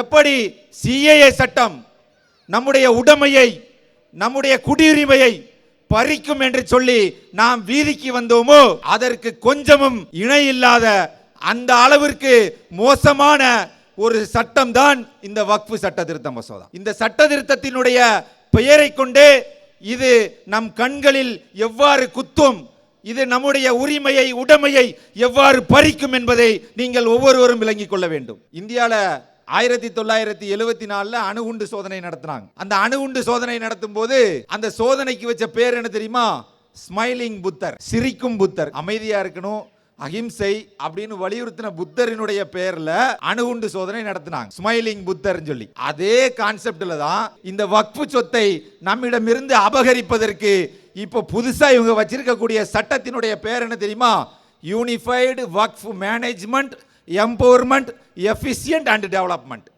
எப்படி சிஏஏ சட்டம் நம்முடைய உடைமையை நம்முடைய குடியுரிமையை பறிக்கும் என்று சொல்லி நாம் வீதிக்கு வந்தோமோ அதற்கு கொஞ்சமும் இணை இல்லாத அந்த அளவிற்கு மோசமான ஒரு சட்டம் தான் இந்த வக்ஃபு சட்ட திருத்த மசோதா. இந்த சட்ட திருத்தத்தினுடைய பெயரை கொண்டே இது நம் கண்களில் எவ்வாறு குத்தும் இது நம்முடைய உரிமையை உடைமையை எவ்வாறு பறிக்கும் என்பதை நீங்கள் ஒவ்வொருவரும் விளங்கிக் கொள்ள வேண்டும். இந்தியாவில் ஆயிரத்தி தொள்ளாயிரத்தி எழுபத்தி நாலுல அணுகுண்டு சோதனை நடத்தினாங்க. அந்த அணுகுண்டு சோதனை நடத்தும் போது அந்த சோதனைக்கு வச்ச பேர் என்ன தெரியுமா? ஸ்மைலிங் புத்தர் சிரிக்கும் புத்தர். அமைதியா இருக்கணும் அகிம்சை அப்படின்னு வலியுறுத்தின புத்தரினுடைய பேர்ல அணுகுண்டு சோதனை நடத்தினாங்க. ஸ்மைலிங் புத்தர்னு சொல்லி. அதே கான்செப்ட்ல தான் இந்த வக்ஃபு சொத்தை நம்மிடமிருந்து அபகரிப்பதற்கு இப்போ புதுசா இவங்க வச்சிருக்கக்கூடிய சட்டத்தினுடைய பேர் என்ன தெரியுமா? Unified Waqf management empowerment efficient and development.